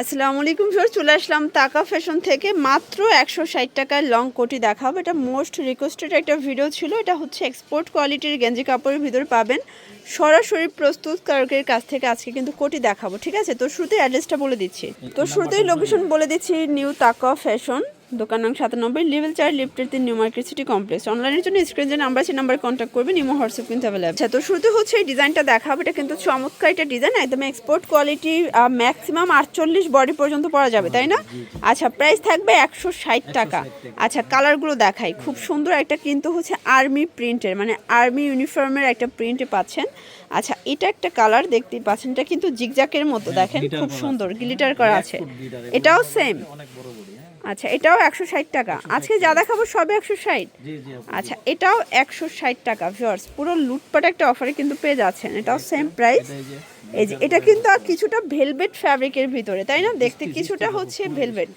আসসালামু আলাইকুম সর চলে আসলাম তাকা ফ্যাশন থেকে। মাত্র একশো ষাট টাকার লং কোটি দেখাবো। এটা মোস্ট রিকোয়েস্টেড একটা ভিডিও ছিল। এটা হচ্ছে এক্সপোর্ট কোয়ালিটির গেঞ্জি কাপড়ের ভিতরে পাবেন। সরাসরি প্রস্তুতকারকের কাছ থেকে আজকে কিন্তু কোটি দেখাবো ঠিক আছে? তো শুরুতেই অ্যাড্রেসটা বলে দিচ্ছি। তো শুরুতেই লোকেশন বলে দিচ্ছি নিউ তাকা ফ্যাশন দোকান নং সাতানব্বই লেভেল চার লিফটের তিন নিউ মার্কেট সিটি কমপ্লেক্স। অনলাইনের জন্য স্ক্রিন যে নাম্বার আছে নাম্বার কন্ট্যাক্ট করবেন ইমো হোয়াটসঅ্যাপ কিন্তু অ্যাভেলেবল আচ্ছা তো শুরুতে হচ্ছে এই ডিজাইনটা দেখাবো। এটা কিন্তু চমৎকার একটা ডিজাইন একদম এক্সপোর্ট কোয়ালিটি ম্যাক্সিমাম আটচল্লিশ বডি পর্যন্ত পরা যাবে তাই না? আচ্ছা প্রাইস থাকবে একশো ষাট টাকা। আচ্ছা কালারগুলো দেখাই। খুব সুন্দর একটা কিন্তু হচ্ছে আর্মি প্রিন্টের মানে আর্মি ইউনিফর্মের একটা প্রিন্টে পাচ্ছেন। আচ্ছা এটা একটা কালার দেখতেই পাচ্ছেন এটা কিন্তু জিগজাকের মতো দেখেন? খুব সুন্দর গ্লিটার করা আছে। এটাও সেম আচ্ছা এটাও একশো ষাট টাকা। আজকে যা দেখাবো সবে একশো ষাট। আচ্ছা এটাও একশো ষাট টাকা ভিউয়ার্স পুরো লুটপাট একটা অফারে কিন্তু পেয়ে যাচ্ছেন। এটাও সেম প্রাইস এই যে এটা কিন্তু আর কিছুটা ভেলভেট ফ্যাব্রিকের ভিতরে তাই না? দেখতে কিছুটা হচ্ছে ভেলভেট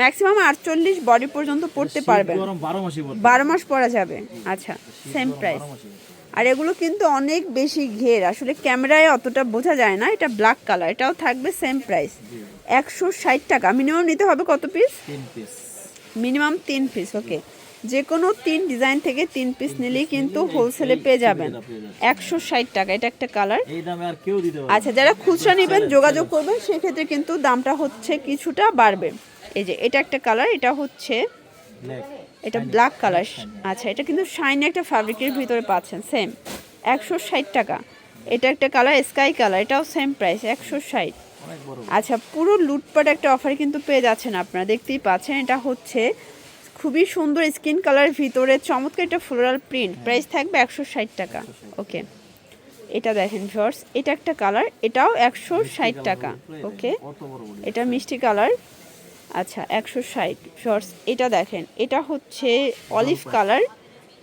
ম্যাক্সিমাম আটচল্লিশ বডি পর্যন্ত পড়তে পারবেন। গরম 12 মাসই বডি বারো মাস পরা যাবে। আচ্ছা সেম প্রাইস আর এগুলো কিন্তু অনেক বেশি ঘের। আসলে ক্যামেরায় অতটা বোঝা যায় না এটা ব্ল্যাক কালার এটাও থাকবে সেম প্রাইস একশো ষাট টাকা। মিনিমাম নিতে হবে কত পিস তিন পিস মিনিমাম তিন পিস ওকে যে কোনো তিন ডিজাইন থেকে তিন পিস নিলেই কিন্তু হোলসেলে পেয়ে যাবেন। একশো ষাট টাকা এটা একটা কালার এই দামে আর কেউ দিতে পারবে আচ্ছা যারা খুচরা নেবেন যোগাযোগ করবেন সেক্ষেত্রে কিন্তু দামটা হচ্ছে কিছুটা বাড়বে। এই যে এটা একটা কালার এটা হচ্ছে এটা ব্ল্যাক কালার আচ্ছা এটা কিন্তু শাইন একটা ফ্যাব্রিকের ভিতরে পাচ্ছেন সেম একশো ষাট টাকা। এটা একটা কালার স্কাই কালার এটাও সেম প্রাইস একশো ষাট। আচ্ছা পুরো লুটপাট একটা অফার কিন্তু পেয়ে যাচ্ছেন আপনারা। দেখতেই পাচ্ছেন এটা হচ্ছে খুবই সুন্দর স্কিন কালার ভিতরে চমৎকার একটা ফ্লোরাল প্রিন্ট প্রাইস থাকবে একশো ষাট টাকা। ওকে এটা দেখেন ভিউয়ার্স এটা একটা কালার এটাও একশো ষাট টাকা। ওকে এটা মিষ্টি কালার আচ্ছা একশো ষাট শর্টস এটা দেখেন এটা হচ্ছে অলিভ কালার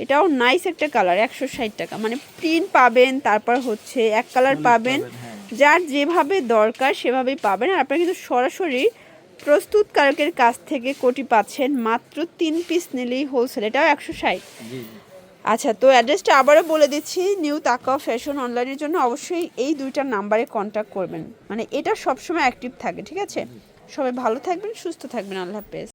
এটাও নাইস একটা কালার একশো ষাট টাকা। মানে প্রিন্ট পাবেন তারপর হচ্ছে এক কালার পাবেন। যার যেভাবে দরকার সেভাবেই পাবেন। আর আপনারা কিন্তু সরাসরি প্রস্তুতকারকের কাছ থেকে কোটি পাচ্ছেন মাত্র তিন পিস নিলেই হোলসেল এটাও একশো ষাট। আচ্ছা তো অ্যাড্রেসটা আবারও বলে দিচ্ছি নিউ তাকা ফ্যাশন অনলাইনের জন্য অবশ্যই এই দুইটা নাম্বারে কন্ট্যাক্ট করবেন। মানে এটা সবসময় অ্যাক্টিভ থাকে ঠিক আছে? সবাই ভালো থাকবেন সুস্থ থাকবেন আল্লাহ হাফেজ।